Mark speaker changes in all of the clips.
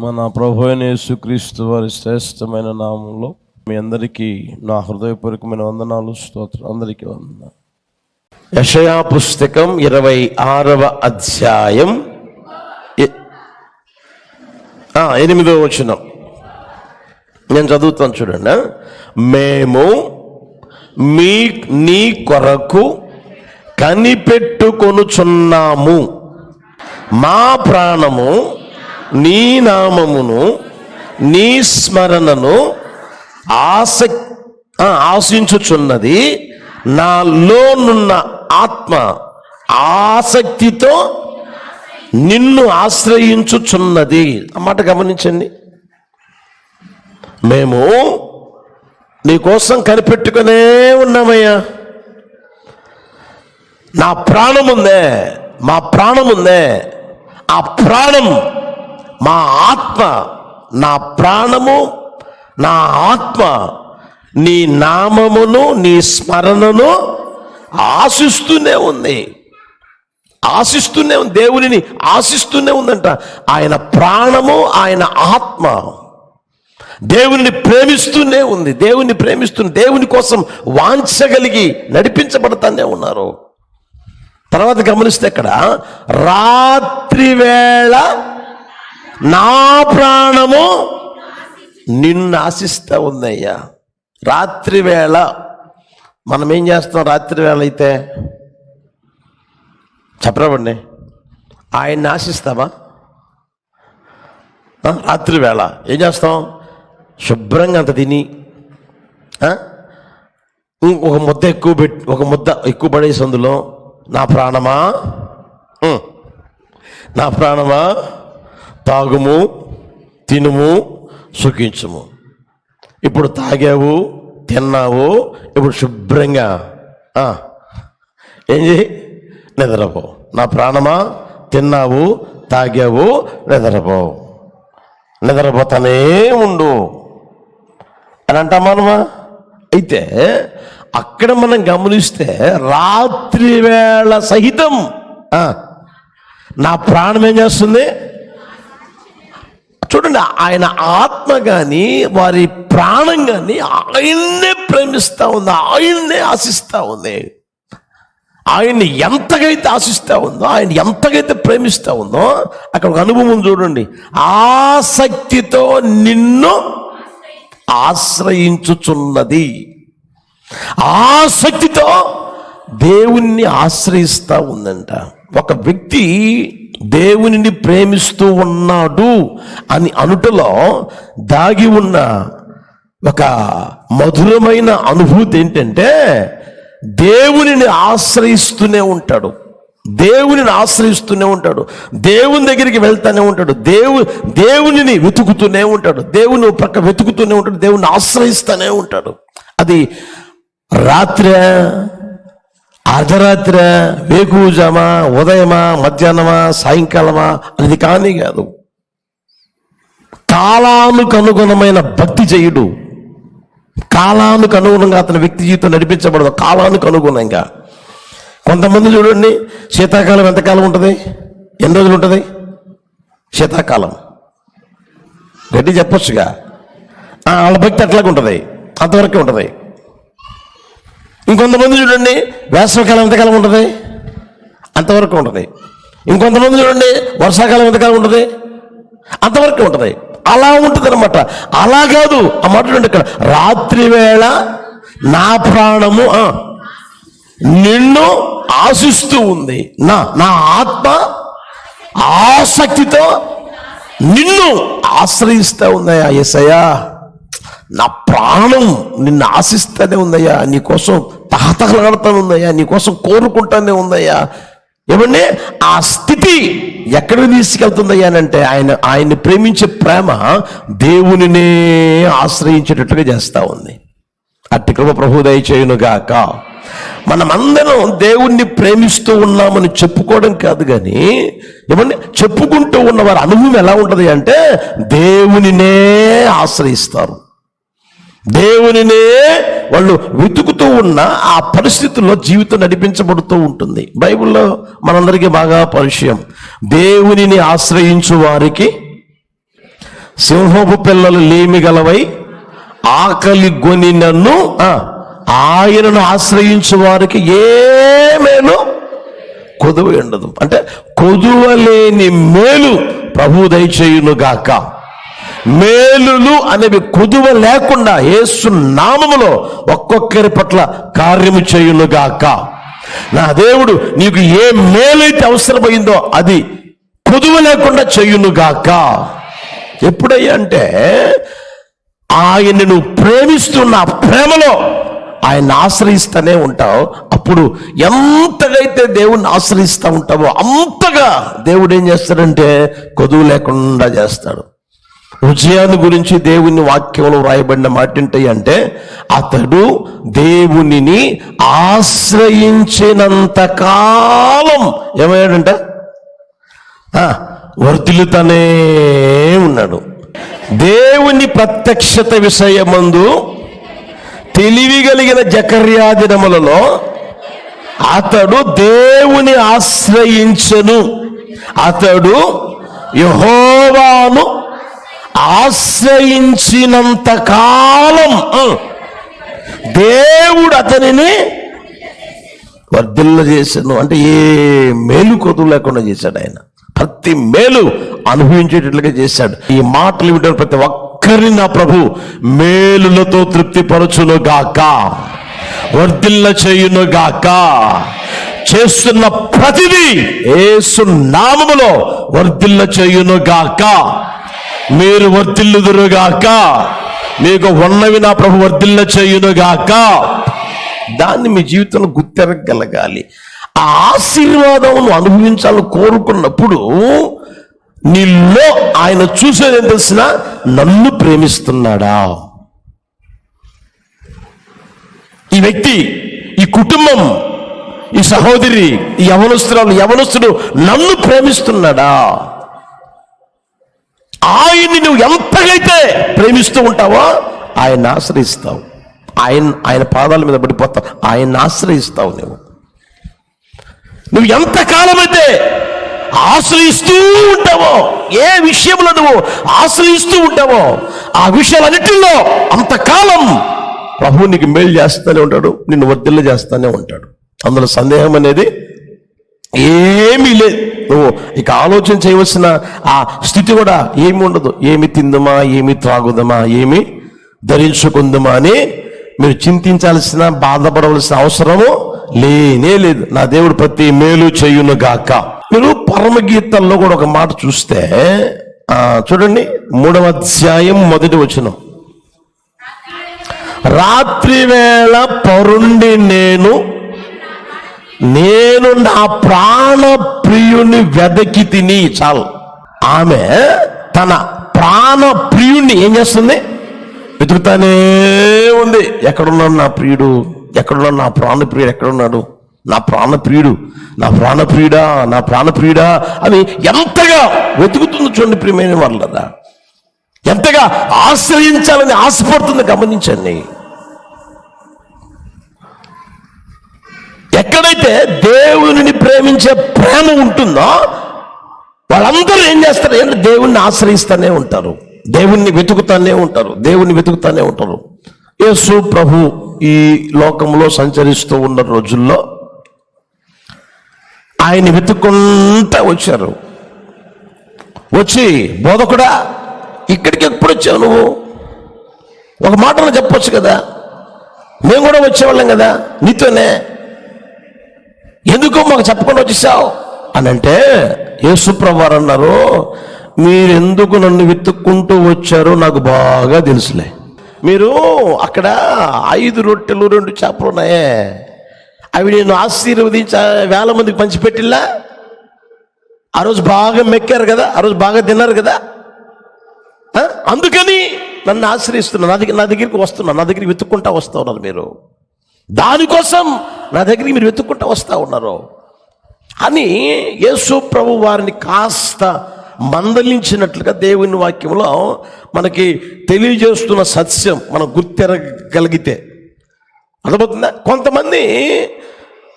Speaker 1: మన ప్రభు యేసుక్రీస్తు వారి శ్రేష్టమైన నామంలో మీ అందరికీ నా హృదయపూర్వకమైన వందనాలు స్తోత్రం అందరికీ వంద
Speaker 2: యషయా పుస్తకం ఇరవై ఆరవ అధ్యాయం. ఎనిమిదో వచనం. నేను చదువుతాను చూడండి మేము మీ నీ కొరకు కనిపెట్టుకొనుచున్నాము. మా ప్రాణము నీ నామమును నీ స్మరణను ఆసక్ ఆశించుచున్నది నాలోనున్న ఆత్మ ఆసక్తితో నిన్ను ఆశ్రయించుచున్నది. అన్నమాట గమనించండి. మేము నీకోసం కనిపెట్టుకునే ఉన్నామయ్యా. నా ప్రాణముందే మా ప్రాణముందే ఆ ప్రాణం మా ఆత్మ నా ప్రాణము నా ఆత్మ నీ నామమును నీ స్మరణను ఆశిస్తూనే ఉంది. ఆశిస్తూనే ఉంది. దేవునిని ఆశిస్తూనే ఉందంట. ఆయన ప్రాణము ఆయన ఆత్మ. దేవుని ప్రేమిస్తూనే ఉంది. దేవుని ప్రేమిస్తుంది దేవుని కోసం వాంఛగలిగి నడిపించబడతానే ఉన్నారు. తర్వాత గమనిస్తే ఇక్కడ రాత్రి వేళ నా ప్రాణము నిన్ను ఆశిస్తా ఉందయ్యా. రాత్రి వేళ మనం ఏం చేస్తాం రాత్రి వేళ అయితే చెప్పరాబండి ఆయన్ని ఆశిస్తామా? రాత్రి వేళ ఏం చేస్తాం? శుభ్రంగా అంత తిని ఒక ముద్ద ఎక్కువ పెట్టి ఒక ముద్ద ఎక్కువ పడేసి అందులో నా ప్రాణమా? నా ప్రాణమా? తాగుము తినుము సుఖించుము. ఇప్పుడు తాగావు తిన్నావు ఇప్పుడు శుభ్రంగా ఏం చేయి నిద్రపో. నా ప్రాణమా? తిన్నావు తాగావు నిద్రపో. నిద్రపోతానే ఉండు. అని అంటాం మనమా? అయితే అక్కడ మనం గమనిస్తే రాత్రి వేళ సహితం నా ప్రాణం ఏం చేస్తుంది? చూడండి ఆయన ఆత్మ కానీ వారి ప్రాణం కానీ ఆయన్నే ప్రేమిస్తూ ఉంది ఆయన్నే ఆశిస్తూ ఉంది. ఆయన్ని ఎంతగైతే ఆశిస్తూ ఉందో ఆయన ఎంతగైతే ప్రేమిస్తూ ఉందో అక్కడ ఒక అనుభవం చూడండి. ఆసక్తితో నిన్ను ఆశ్రయించుచున్నది. ఆసక్తితో దేవుణ్ణి ఆశ్రయిస్తూ ఉందంట. ఒక వ్యక్తి దేవునిని ప్రేమిస్తూ ఉన్నాడు అని అనుటలో దాగి ఉన్న ఒక మధురమైన అనుభూతి ఏంటంటే దేవునిని ఆశ్రయిస్తూనే ఉంటాడు. దేవునిని ఆశ్రయిస్తూనే ఉంటాడు. దేవుని దగ్గరికి వెళ్తూనే ఉంటాడు. దేవు దేవునిని వెతుకుతూనే ఉంటాడు. దేవుని పక్క వెతుకుతూనే ఉంటాడు. దేవుని ఆశ్రయిస్తూనే ఉంటాడు. అది రాత్రి అర్ధరాత్రి వేకుజామా ఉదయమా మధ్యాహ్నమా సాయంకాలమా అనేది కానీ కాదు. కాలానికి అనుగుణమైన భక్తి చేయుడు కాలానికి అనుగుణంగా అతని వ్యక్తి జీవితం నడిపించబడదు. కాలానికి అనుగుణంగా కొంతమంది చూడండి శీతాకాలం ఎంతకాలం ఉంటుంది? ఎన్ని రోజులు ఉంటుంది? శీతాకాలం. గట్టి చెప్పొచ్చుగా. వాళ్ళ భక్తి అట్లాగే ఉంటుంది. అంతవరకే ఉంటుంది. ఇంకొంతమంది చూడండి వేసవికాలం ఎంతకాలం ఉంటుంది? అంతవరకు ఉంటుంది. ఇంకొంతమంది చూడండి వర్షాకాలం ఎంతకాలం ఉంటుంది? అంతవరకు ఉంటుంది. అలా ఉంటుంది అనమాట అలా కాదు. ఆ మాట చూడండి ఇక్కడ. రాత్రి వేళ నా ప్రాణము నిన్ను ఆశిస్తూ ఉంది. నా నా ఆత్మ ఆసక్తితో నిన్ను ఆశ్రయిస్తూ ఉందయ్యా అయ్యా నా ప్రాణం నిన్ను ఆశిస్తూనే ఉందయ్యా నీకోసం తహతహలాడుతూనే ఉందయ్యా నీకోసం కోరుకుంటానే ఉందయ్యా. ఏమంటే ఆ స్థితి ఎక్కడికి తీసుకెళ్తుందయ్యా అని అంటే ఆయన ఆయన్ని ప్రేమించే ప్రేమ దేవునినే ఆశ్రయించేటట్టుగా చేస్తూ ఉంది. అట్టి కృప ప్రభు దయచేయునుగాక. మనమందరం దేవుణ్ణి ప్రేమిస్తూ ఉన్నామని చెప్పుకోవడం కాదు కానీ ఏమండి చెప్పుకుంటూ ఉన్న వారి అనుభవం ఎలా ఉంటుంది అంటే దేవునినే ఆశ్రయిస్తారు. దేవునినే వాళ్ళు వెతుకుతూ ఉన్న ఆ పరిస్థితుల్లో జీవితం నడిపించబడుతూ ఉంటుంది. బైబిల్లో మనందరికీ బాగా పరిచయం. దేవునిని ఆశ్రయించు వారికి సింహపు పిల్లలు లేమి గలవై ఆకలి గొని నన్ను ఆయనను ఆశ్రయించు వారికి ఏమేను? కొదువ ఉండదు అంటే కొదువలేని మేలు ప్రభు దయచేయును గాక మేలులు అనేవి కుదువ లేకుండా ఏసు నామములో ఒక్కొక్కరి పట్ల కార్యము చేయునుగాక. నా దేవుడు నీకు ఏ మేలైతే అవసరమైందో అది కుదువ లేకుండా చేయును గాక ఎప్పుడయ్యా అంటే ఆయనను నువ్వు ప్రేమిస్తున్న ప్రేమలో ఆయన ఆశ్రయిస్తూనే ఉంటావు. అప్పుడు ఎంతగైతే దేవుణ్ణి ఆశ్రయిస్తూ ఉంటావో అంతగా దేవుడు ఏం చేస్తాడంటే కొదువు లేకుండా చేస్తాడు. విజయాన్ని గురించి దేవుని వాక్యంలో వ్రాయబడిన మాట ఏంటి అంటే అతడు దేవునిని ఆశ్రయించినంత కాలం ఏమయ్యాడంట? ఆ, ఉన్నాడు. దేవుని ప్రత్యక్షత విషయమందు తెలివి కలిగిన అతడు దేవుని ఆశ్రయించను. అతడు యహోవాను ఆశ్రయించినంత కాలం దేవుడు అతనిని వర్ధిల్ల చేశాను అంటే ఏ మేలు కొదువు లేకుండా చేశాడు ఆయన. ప్రతి మేలు అనుభవించేటట్లుగా చేశాడు. ఈ మాటలు వింటున్న ప్రతి ఒక్కరిని నా ప్రభు మేలులతో తృప్తిపరచును గాక వర్ధిల్ల చేయును గాక చేస్తున్న ప్రతిదీ ఏసు నామములో వర్ధిల్ల చేయును గాక మీరు వర్తిల్లుదురుగాక మీకు ఉన్నవి నా ప్రభు వర్తిల్ల చేయునుగాక. దాన్ని మీ జీవితంలో గుర్తెరగలగాలి. ఆ ఆశీర్వాదం అనుభవించాలని కోరుకున్నప్పుడు నీలో ఆయన చూసేది ఏం తెలిసిన నన్ను ప్రేమిస్తున్నాడా? ఈ వ్యక్తి ఈ కుటుంబం ఈ సహోదరి ఈ యవనస్తురాలు యవనస్తుడు నన్ను ప్రేమిస్తున్నాడా? ఆయన్ని నువ్వు ఎంతగైతే ప్రేమిస్తూ ఉంటావో ఆయన్ని ఆశ్రయిస్తావు. ఆయన ఆయన పాదాల మీద పడిపోతావు. ఆయన్ని ఆశ్రయిస్తావు నువ్వు. నువ్వు ఎంతకాలమైతే ఆశ్రయిస్తూ ఉంటావో ఏ విషయంలో నువ్వు ఆశ్రయిస్తూ ఉంటావో ఆ విషయాలన్నిటిలో అంతకాలం ప్రభు నీకు మేలు చేస్తూనే ఉంటాడు నిన్ను వర్ధిల్ల చేస్తూనే ఉంటాడు. అందులో సందేహం అనేది ఏమీ లేదు. నువ్వు ఇక ఆలోచన చేయవలసిన ఆ స్థితి కూడా ఏమి ఉండదు. ఏమి తిందుమా ఏమి త్రాగుదమా ఏమి ధరించుకుందమా అని మీరు చింతించాల్సిన బాధపడవలసిన అవసరము లేనే లేదు. నా దేవుడు ప్రతి మేలు చేయును గాక. మీరు పరమగీతంలో కూడా ఒక మాట చూస్తే చూడండి మూడవ అధ్యాయం మొదటి వచనం. రాత్రి వేళ పరుండి నేను నేను నా ప్రాణ ప్రియుని వెదకి తిని చాలు. ఆమె తన ప్రాణ ప్రియుణ్ణి ఏం చేస్తుంది? వెతుకుతానే ఉంది. ఎక్కడున్నాడు నా ప్రియుడు? ఎక్కడున్నాడు నా ప్రాణ ప్రియుడు? ఎక్కడున్నాడు? నా ప్రాణ ప్రియుడు? నా ప్రాణ ప్రియుడా? నా ప్రాణ ప్రియుడా? అని ఎంతగా వెతుకుతుంది చూడండి ప్రియమైన వాళ్ళదా ఎంతగా ఆశ్రయించాలని ఆశపడుతుంది గమనించండి. ఎక్కడైతే దేవుని ప్రేమించే ప్రేమ ఉంటుందో వాళ్ళందరూ ఏం చేస్తారు? ఏంటి? దేవుణ్ణి ఆశ్రయిస్తూనే ఉంటారు. దేవుణ్ణి వెతుకుతానే ఉంటారు. దేవుణ్ణి వెతుకుతానే ఉంటారు. యేసు ప్రభు ఈ లోకంలో సంచరిస్తూ ఉన్న రోజుల్లో ఆయన వెతుక్కుంటా వచ్చారు. వచ్చి బోధకుడా ఇక్కడికి ఎప్పుడు వచ్చావు నువ్వు? ఒక మాటలో చెప్పొచ్చు కదా? మేము కూడా వచ్చేవాళ్ళం కదా? నీతోనే? ఎందుకు మాకు చెప్పకుండా వచ్చేసావు? అని అంటే యేసుప్రభు అన్నారు మీరెందుకు నన్ను వెతుక్కుంటూ వచ్చారో నాకు బాగా తెలుసులే. మీరు అక్కడ ఐదు రొట్టెలు రెండు చేపలు ఉన్నాయే. అవి నేను ఆశీర్వదించ వేల మందికి పంచిపెట్టిల్లా? ఆ రోజు బాగా మెక్కారు కదా ఆ రోజు బాగా తిన్నారు కదా. అందుకని నన్ను ఆశ్రయిస్తున్నా నా దగ్గర నా దగ్గరికి వస్తున్నా నా దగ్గరికి వెతుక్కుంటా వస్తున్నారు మీరు. దానికోసం నా దగ్గరికి మీరు వెతుక్కుంటూ వస్తూ ఉన్నారు. అని యేసు ప్రభు వారిని కాస్త మందలించినట్లుగా దేవుని వాక్యంలో మనకి తెలియజేస్తున్న సత్యం మనం గుర్తెరగలిగితే. అర్థమవుతుందా? కొంతమంది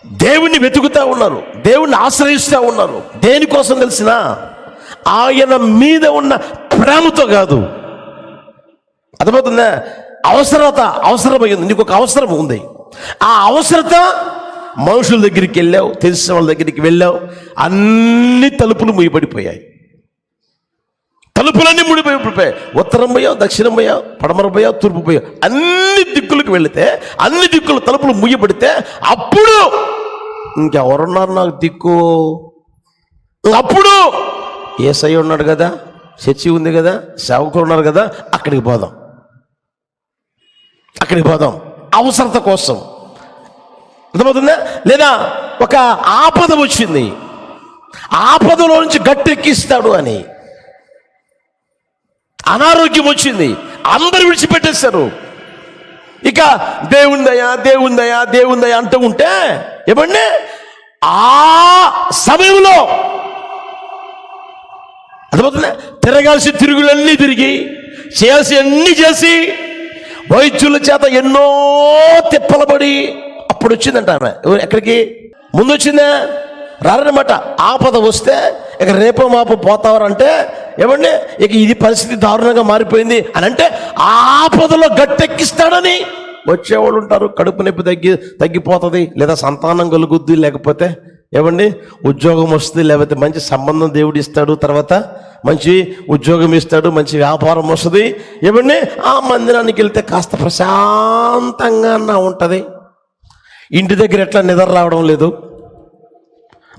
Speaker 2: దేవుణ్ణి వెతుకుతా ఉన్నారు దేవుణ్ణి ఆశ్రయిస్తూ ఉన్నారు. దేనికోసం తెలిసిన? ఆయన మీద ఉన్న ప్రేమతో కాదు. అర్థమవుతుందా? అవసరత అవసరమైంది. నీకు ఒక అవసరం ఉంది. ఆ అవసరత మనుషుల దగ్గరికి వెళ్ళావు తెలిసిన వాళ్ళ దగ్గరికి వెళ్ళావు అన్ని తలుపులు ముయ్యబడిపోయాయి తలుపులన్నీ ముడిపోయిపోయాయి ఉత్తరం పోయావు దక్షిణం పోయావు పడమర పోయావు తూర్పు పోయావు. అన్ని దిక్కులకు వెళితే అన్ని దిక్కుల తలుపులు ముయ్యబడితే అప్పుడు ఇంకెవరున్నారు నాకు దిక్కు? అప్పుడు ఏసై ఉన్నాడు కదా చర్చి ఉంది కదా సేవకులు ఉన్నారు కదా అక్కడికి పోదాం. అక్కడికి పోదాం. అవసరత కోసం. అర్థమవుతుందా? లేదా ఒక ఆపద వచ్చింది. ఆపదలో నుంచి గట్టెక్కిస్తాడు అని. అనారోగ్యం వచ్చింది. అందరు విడిచిపెట్టేస్తారు ఇక దేవుందయా దేవుందయా దేవుందయా అంటూ ఉంటే ఏమండి? ఆ సమయంలో అర్థమవుతుందా? తిరగాల్సి తిరుగులన్నీ తిరిగి చేయాల్సి అన్ని చేసి వైద్యుల చేత ఎన్నో తిప్పలబడి అప్పుడు వచ్చిందంట ఆమె ఎక్కడికి? ముందు వచ్చిందా రారనమాట ఆపద వస్తే ఇక రేపో మాపో పోతావారంటే ఏమండి ఇక ఇది పరిస్థితి దారుణంగా మారిపోయింది అని అంటే ఆ ఆపదలో గట్టెక్కిస్తాడని వచ్చేవాళ్ళు ఉంటారు. కడుపు నొప్పి తగ్గి తగ్గిపోతుంది లేదా సంతానం కలుగుద్ది లేకపోతే ఏమండి? ఉద్యోగం వస్తుంది లేకపోతే మంచి సంబంధం దేవుడు ఇస్తాడు తర్వాత మంచి ఉద్యోగం ఇస్తాడు మంచి వ్యాపారం వస్తుంది. ఏమండి? ఆ మందిరానికి వెళ్తే కాస్త ప్రశాంతంగా ఉంటుంది. ఇంటి దగ్గర ఎట్లా నిద్ర రావడం లేదు.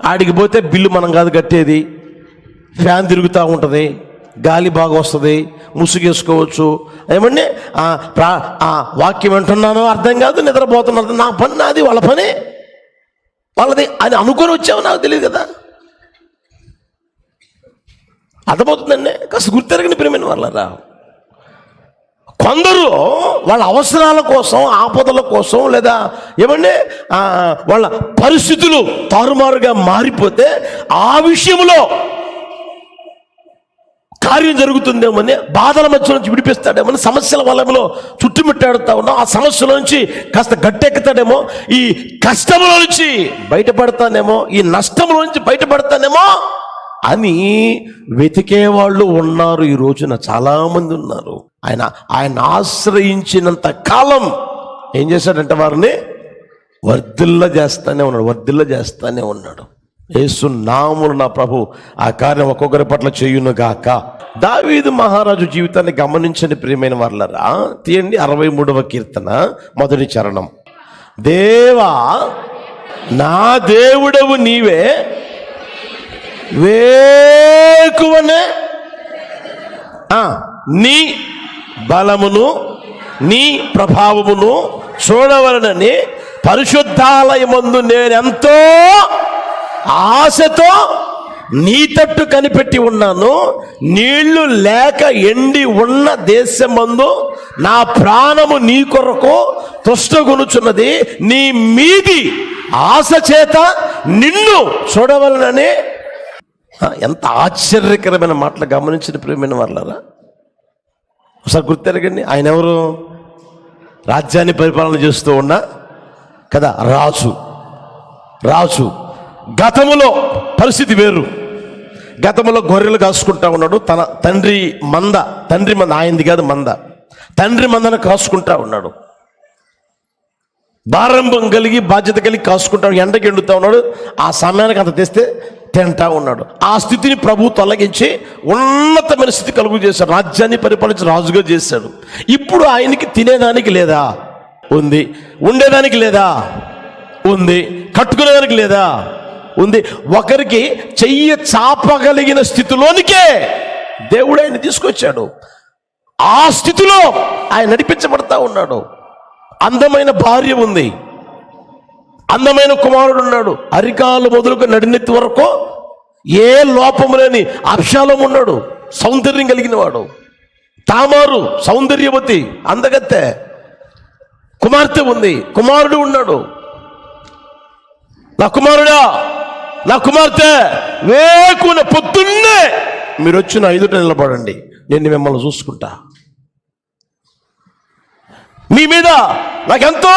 Speaker 2: ఆడికి పోతే బిల్లు మనం కాదు కట్టేది. ఫ్యాన్ తిరుగుతూ ఉంటుంది. గాలి బాగా వస్తుంది. ముసుగేసుకోవచ్చు. ఏమండి? ఆ, ప్రా ఆ, వాక్యం వింటున్నానో అర్థం కాదు నిద్రపోతున్నారు నా పని నాది వాళ్ళ పని. వాళ్ళది అది అనుకొని వచ్చావు నాకు తెలియదు కదా. అర్థమవుతుందండి? కాస్త గుర్తెరగని ప్రేమైన వాళ్ళరా. కొందరు వాళ్ళ అవసరాల కోసం ఆపదల కోసం లేదా ఏమండి? వాళ్ళ పరిస్థితులు తారుమారుగా మారిపోతే ఆ విషయంలో కార్యం జరుగుతుందేమని బాధల మధ్య నుంచి విడిపిస్తాడేమని సమస్యల వలయంలో చుట్టుముట్టాడుతా ఉన్నాం ఆ సమస్యల నుంచి కాస్త గట్టెక్కుతాడేమో ఈ కష్టముల నుంచి బయటపడతానేమో ఈ నష్టముల నుంచి బయటపడతానేమో అని వెతికే వాళ్ళు ఉన్నారు ఈ రోజున చాలామంది ఉన్నారు. ఆయన ఆయన ఆశ్రయించినంత కాలం ఏం చేశాడంటే వారిని వర్ధిల్ల చేస్తానే ఉన్నాడు వర్ధిల్ల చేస్తానే ఉన్నాడు. యేసు నాములు నా ప్రభు ఆ కార్యం ఒక్కొక్కరి పట్ల చేయును గాక. దావీదు మహారాజు జీవితాన్ని గమనించని ప్రియమైన వాళ్ళరా తీయండి అరవై మూడవ కీర్తన మొదటి చరణం. దేవా నా దేవుడవు నీవే. వేకువనే. ఆ, నీ బలమును నీ ప్రభావమును చూడవలనని పరిశుద్ధాలయమందు నేనెంతో ఆశతో నీ తట్టు కనిపెట్టి ఉన్నాను నీళ్ళు లేక ఎండి ఉన్న దేశమందు నా ప్రాణము నీ కొరకు తుష్టగొనుచున్నది. నీ మీది ఆశ చేత నిన్ను చూడవలనని. ఎంత ఆశ్చర్యకరమైన మాటలు గమనించిన ప్రేమైన వాళ్ళరా ఒకసారి గుర్తెరగండి ఆయన ఎవరు రాజ్యాన్ని పరిపాలన చేస్తూ ఉన్నా కదా రాజు. రాజు. గతములో పరిస్థితి వేరు. గతములో గొర్రెలు కాసుకుంటా ఉన్నాడు తన తండ్రి మంద తండ్రి మంద ఆయనది కాదు మంద. తండ్రి మందను కాసుకుంటా ఉన్నాడు. భారంభం కలిగి బాధ్యత కలిగి కాసుకుంటాడు ఎండకి ఎండుతా ఉన్నాడు. ఆ సమయానికి అంత తెస్తే తింటా ఉన్నాడు. ఆ స్థితిని ప్రభు తొలగించి ఉన్నతమైన స్థితి కలుగు చేశాడు. రాజ్యాన్ని పరిపాలించి రాజుగా చేశాడు. ఇప్పుడు ఆయనకి తినేదానికి లేదా? ఉంది. ఉండేదానికి లేదా? ఉంది. కట్టుకునేదానికి లేదా? ఉంది. ఒకరికి చెయ్యి చాపగలిగిన స్థితిలోనికే దేవుడు ఆయన తీసుకొచ్చాడు. ఆ స్థితిలో ఆయన నడిపించబడతా ఉన్నాడు. అందమైన భార్య ఉంది. అందమైన కుమారుడు ఉన్నాడు. అరికాలు మొదలుకు నడినెత్తి వరకు ఏ లోపము లేని అక్షాలం ఉన్నాడు. సౌందర్యం కలిగిన వాడు. తామారు సౌందర్యవతి అందగత్తె కుమార్తె ఉంది. కుమారుడు ఉన్నాడు. నా కుమారుడా నా కుమార్తె వేకున పొద్దున్నే మీరు వచ్చిన ఐదుట నిలబడండి నేను మిమ్మల్ని చూసుకుంటా. మీ మీద నాకెంతో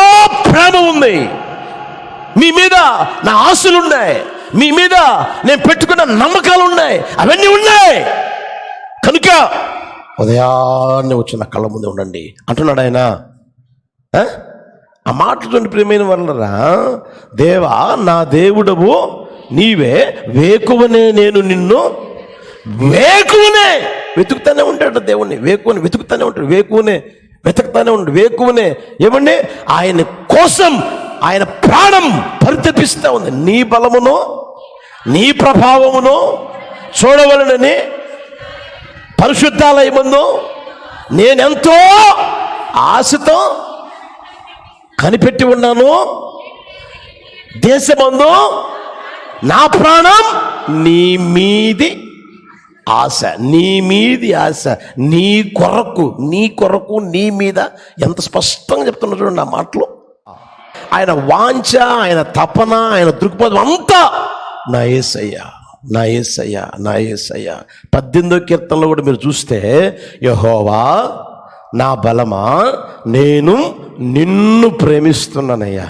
Speaker 2: ప్రేమ ఉంది. మీ మీద నా ఆశలు ఉన్నాయి. మీ మీద నేను పెట్టుకున్న నమ్మకాలు ఉన్నాయి. అవన్నీ ఉన్నాయి. కనుక ఉదయాన్నే వచ్చిన కళ్ళ ముందు ఉండండి. అంటున్నాడు ఆయన. ఆ? ఆ ప్రేమైన ప్రియమైన దేవా నా దేవుడవు నీవే వేకువనే నేను నిన్ను. వేకువనే! వెతుకుతానే ఉంటాడు దేవుణ్ణి. వేకువని వెతుకుతానే ఉంటాడు. వేకువనే వెతుకుతానే ఉంటాడు. వేకువనే. ఏమండి? ఆయన కోసం ఆయన ప్రాణం పరితపిస్తూ ఉంది. నీ బలమును నీ ప్రభావమును చూడవలనని పరిశుద్ధాలయమందు నేనెంతో ఆశతో కనిపెట్టి ఉన్నాను. దేశమందు నా ప్రాణం నీ మీది ఆశ నీ మీది ఆశ నీ కొరకు నీ కొరకు నీ మీద ఎంత స్పష్టంగా చెప్తున్నారు చూడండి నా మాటలు. ఆయన వాంఛ ఆయన తపన ఆయన దృక్పథం అంతా నా ఏసయ్యా నా ఏసయ్యా నా ఏసయ్యా. పద్దెనిమిదో కీర్తనలో కూడా మీరు చూస్తే యహోవా నా బలమా నేను నిన్ను ప్రేమిస్తున్నానయ్యా.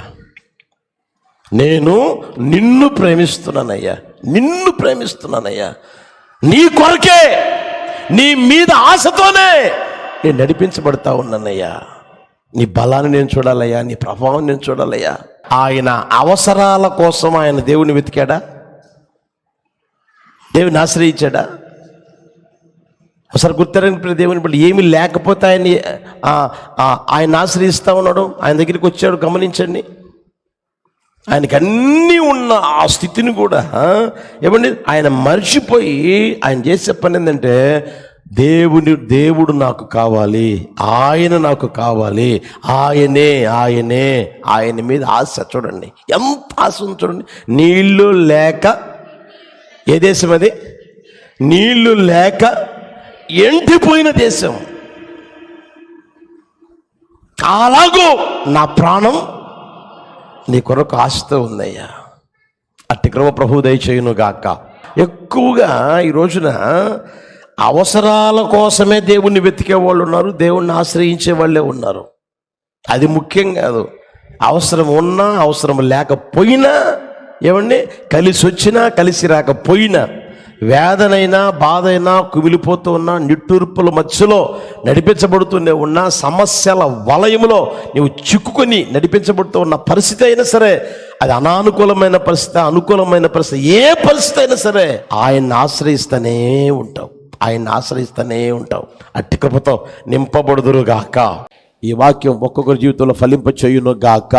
Speaker 2: నేను నిన్ను ప్రేమిస్తున్నానయ్యా. నిన్ను ప్రేమిస్తున్నానయ్యా. నీ కొరకే నీ మీద ఆశతోనే నేను నడిపించబడతా ఉన్నానయ్యా. నీ బలాన్ని నేను చూడాలయ్యా నీ ప్రభావం నేను చూడాలయ్యా. ఆయన అవసరాల కోసం ఆయన దేవుని వెతికాడా? దేవుని ఆశ్రయించాడా? ఒకసారి గుర్తెరగిన దేవుని బట్టి ఏమి లేకపోతే ఆయన్ని ఆయన ఆశ్రయిస్తా ఉన్నాడు. ఆయన దగ్గరికి వచ్చాడు గమనించండి. ఆయనకి అన్నీ ఉన్న ఆ స్థితిని కూడా ఏమండి? ఆయన మర్చిపోయి ఆయన చేసే పని ఏంటంటే దేవుని దేవుడు నాకు కావాలి ఆయన నాకు కావాలి ఆయనే ఆయనే ఆయన మీద ఆశ చూడండి. ఎంత ఆశ చూడండి. నీళ్ళు లేక ఏ దేశం అది? నీళ్ళు లేక ఎండిపోయిన దేశం. అలాగో నా ప్రాణం నీ కొరకు ఆశతో ఉందయ్యా. అట్టి కృప ప్రభు దయచేయును గాక. ఎక్కువగా ఈ రోజున అవసరాల కోసమే దేవుణ్ణి వెతికే వాళ్ళు ఉన్నారు దేవుణ్ణి ఆశ్రయించే వాళ్ళే ఉన్నారు. అది ముఖ్యం కాదు. అవసరం ఉన్నా అవసరం లేకపోయినా ఏమండి? కలిసి వచ్చినా కలిసి రాకపోయినా వేదనైనా బాధైనా కుమిలిపోతూ ఉన్నా నిట్టూర్పుల మధ్యలో నడిపించబడుతూనే ఉన్న సమస్యల వలయంలో నువ్వు చిక్కుకొని నడిపించబడుతూ ఉన్న పరిస్థితి అయినా సరే అది అనానుకూలమైన పరిస్థితి అనుకూలమైన పరిస్థితి ఏ పరిస్థితి అయినా సరే ఆయన్ని ఆశ్రయిస్తూనే ఉంటావు. ఆయన్ని ఆశ్రయిస్తూనే ఉంటావు. అట్టికపోతావు నింపబడుదురుగాక. ఈ వాక్యం ఒక్కొక్కరి జీవితంలో ఫలింప చేయును గాక